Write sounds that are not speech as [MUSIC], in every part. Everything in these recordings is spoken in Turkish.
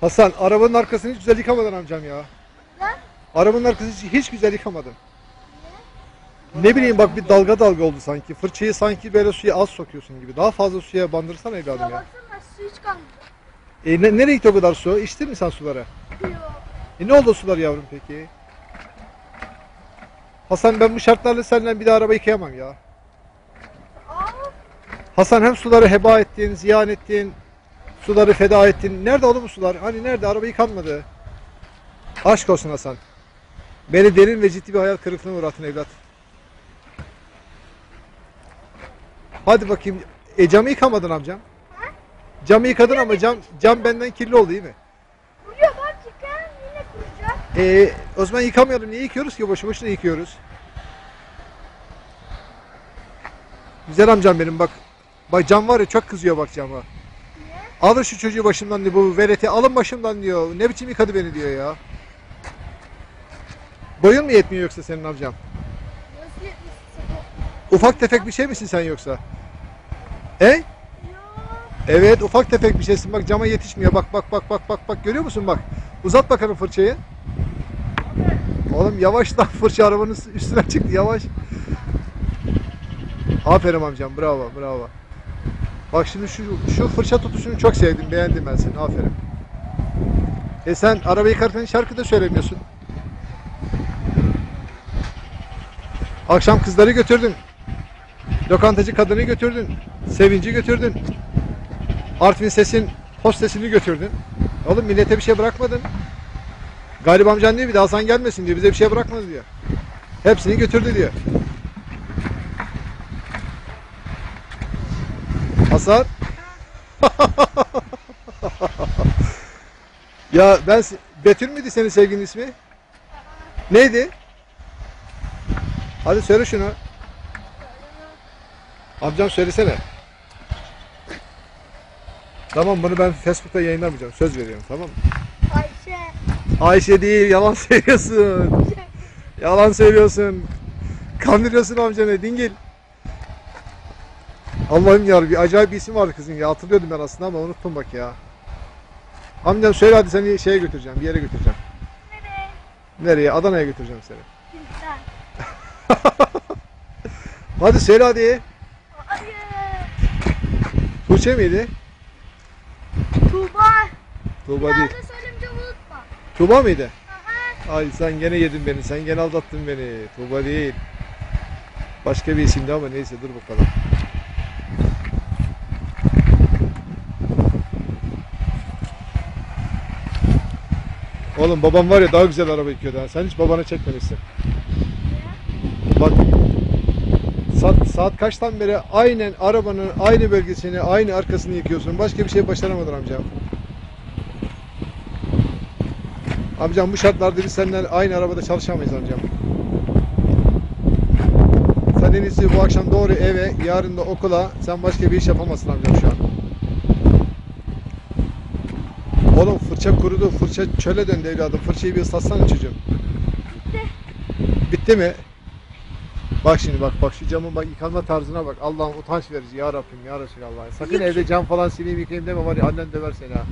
Hasan arabanın arkasını hiç güzel yıkamadın amcam ya. Lan. Arabanın arkasını hiç, hiç güzel yıkamadın. Ne bileyim bak bir dalga dalga oldu sanki. Fırçayı sanki böyle suya az sokuyorsun gibi. Daha fazla suya bandırsana evladım ya. baksana su hiç kalmadı. E, ne, nereye gitti o kadar su? İçtin mi sen suları? Yok. E ne oldu sular yavrum peki? Hasan ben bu şartlarla seninle bir daha araba yıkayamam ya. Aa, Hasan hem suları heba ettin, ziyan ettin, suları feda ettin. Nerede oğlum bu sular? Hani nerede? Araba yıkanmadı. Aşk olsun Hasan. Beni derin ve ciddi bir hayal kırıklığına uğrattın evlat. Hadi bakayım. E camı yıkamadın amcam. Camı yıkadın ama cam cam benden kirli oldu değil mi? buraya bak yıkan yine kuracak. E, o zaman yıkamayalım. Niye yıkıyoruz ki? Boşu boşuna yıkıyoruz. Güzel amcam benim bak. Bak cam var ya çok kızıyor bak cama. Alın şu çocuğu başımdan diyor bu veleti alın başımdan diyor. Ne biçim yıkadı beni diyor ya. Boyun mu yetmiyor yoksa senin amcam? Ufak tefek bir şey misin sen yoksa? E? Yok. Evet ufak tefek bir şeysin bak cama yetişmiyor bak bak bak bak bak bak görüyor musun bak. Uzat bakalım fırçayı. Oğlum yavaş lan fırça arabanın üstüne çıktı yavaş. Aferin amcam bravo bravo. Bak şimdi şu, şu fırça tutuşunu çok sevdim beğendim ben seni aferin. E sen arabayı yıkarken şarkı da söylemiyorsun. Akşam kızları götürdün. Lokantacı kadını götürdün. Sevinci götürdün. Artvin sesin hostesini götürdün. Oğlum millete bir şey bırakmadın. Galip amcan diyor bir de Hasan gelmesin diyor. Bize bir şey bırakmadı diyor. Hepsini götürdü diyor. Hasan. ya ben Betül müydü senin sevgilinin ismi? Neydi? Hadi söyle şunu. Amcam söylesene. Tamam bunu ben Facebook'ta yayınlamayacağım. Söz veriyorum tamam mı? Ayşe. Ayşe değil yalan [LAUGHS] söylüyorsun. Yalan söylüyorsun. Kandırıyorsun amcanı dingil. Allah'ım ya bir acayip bir isim vardı kızın ya hatırlıyordum ben aslında ama unuttum bak ya. Amcam söyle hadi seni şeye götüreceğim bir yere götüreceğim. Nereye? Nereye? Adana'ya götüreceğim seni. Filmden. [LAUGHS] Hadi söyle hadi. Hayır. Tuğçe miydi? Tuğba. Tuğba değil. daha da söyleyince unutma. Tuğba mıydı? Aha. Ay sen gene yedin beni. Sen gene aldattın beni. Tuğba değil. Başka bir isimdi ama neyse dur bakalım. Oğlum babam var ya daha güzel araba yıkıyordu ha. Sen hiç babana çekmemişsin. Bak saat, saat kaçtan beri aynen arabanın aynı bölgesini, aynı arkasını yıkıyorsun. Başka bir şey başaramadın amcam. Amcam bu şartlarda biz seninle aynı arabada çalışamayız amcam. Sen en iyisi bu akşam doğru eve, yarın da okula. Sen başka bir iş yapamazsın amcam şu an. Oğlum fırça kurudu, fırça çöle döndü evladım. Fırçayı bir ıslatsana çocuğum. Bitti. Bitti mi? Bak şimdi bak bak şu camın bak yıkanma tarzına bak. Allah'ım utanç verici ya Rabbim ya Resulallah. Sakın Yık- evde cam falan sileyim yıkayayım deme var ya annen döver seni ha.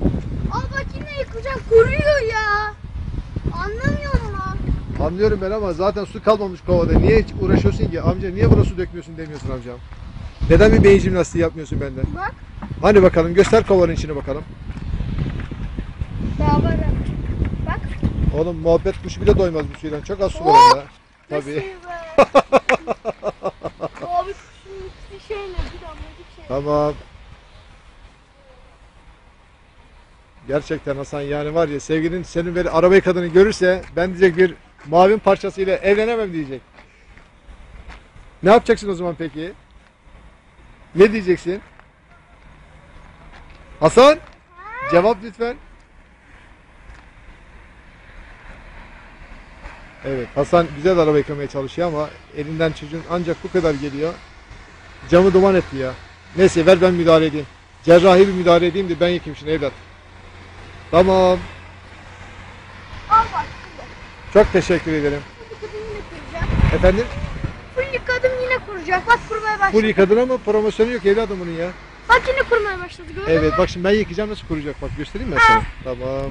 Al bak yine yıkacağım. Kuruyor ya. Anlamıyorum lan. Anlıyorum ben ama zaten su kalmamış kovada. Niye hiç uğraşıyorsun ki? Amca niye buna su dökmüyorsun demiyorsun amcam. Neden bir beyin jimnastiği yapmıyorsun benden? Bak. Hani bakalım göster kovanın içini bakalım. Daha var. Bak. Oğlum muhabbet kuşu bile doymaz bu suydan. Çok az su var Oh! Ne Tabii. [LAUGHS] Abi kuşun hiçbir şey ne? Bir damlacık şey. Tamam. Gerçekten Hasan yani var ya sevgilin senin böyle arabayı kadını görürse ben diyecek bir mavin parçasıyla evlenemem diyecek. Ne yapacaksın o zaman peki? Ne diyeceksin? Hasan cevap lütfen. Evet Hasan güzel araba yıkamaya çalışıyor ama elinden çocuğun ancak bu kadar geliyor. Camı duman etti ya. Neyse ver ben müdahale edeyim. Cerrahi bir müdahale edeyim de ben yıkayayım şunu evlat. Tamam. Al bak şimdi. Çok teşekkür ederim. Full yıkadım yine kuracak. Efendim? Full yıkadım yine kuracak. Bak kurmaya başladı. Full yıkadın ama promosyonu yok evladım bunun ya. Bak yine kurumaya başladı gördün mü? Evet bak şimdi ben yıkayacağım nasıl kuruyacak bak göstereyim ben sana. Tamam.